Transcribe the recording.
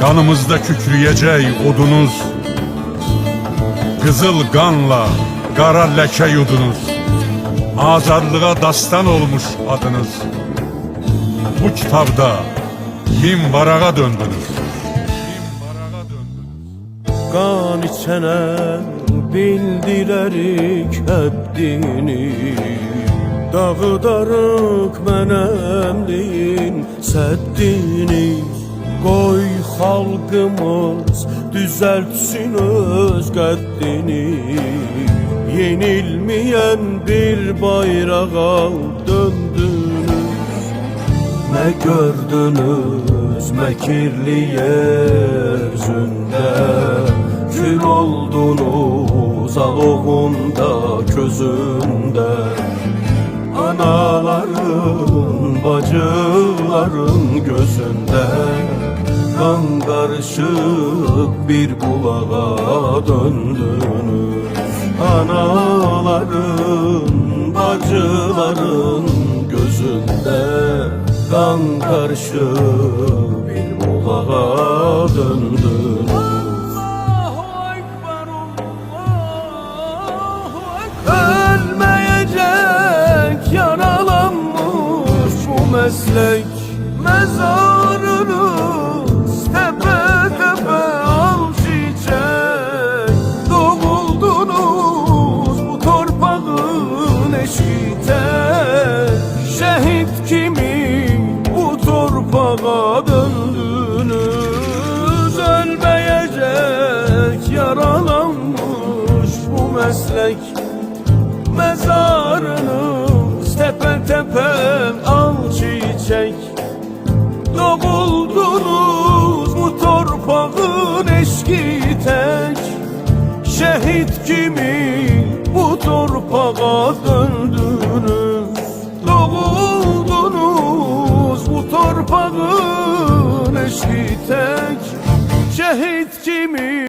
Kanımızda kükrüyecek odunuz. Kızıl qanla qara ləkə yudunuz. Azadlığa dastan olmuş adınız. Bu kitabda min varağa döndünüz. Min varağa döndünüz. Qan içənə bildilərik həddini Dağıdarıq mənəmliyin Qoy xalqımız düzəltsin öz qəddini Yenilməyən bir bayrağa döndünüz. Ne gördünüz mekirli yeryüzünde Kül oldunuz alovunda közünde. Anaların, bacıların gözünde Kan karışık bir bulağa döndünüz Anaların, bacıların gözünde Kan karışık bir bulağa döndünüz Ölmeyecek yaralanmış bu meslek Mezarınız döndünüz Ölmeyecek yaralanmış bu meslek. Mezarınız tepe tepe al çiçek. Doğuldunuz bu torpağın eşki tek. Şehit gibi bu torpağa döndünüz aşkı tek kimi?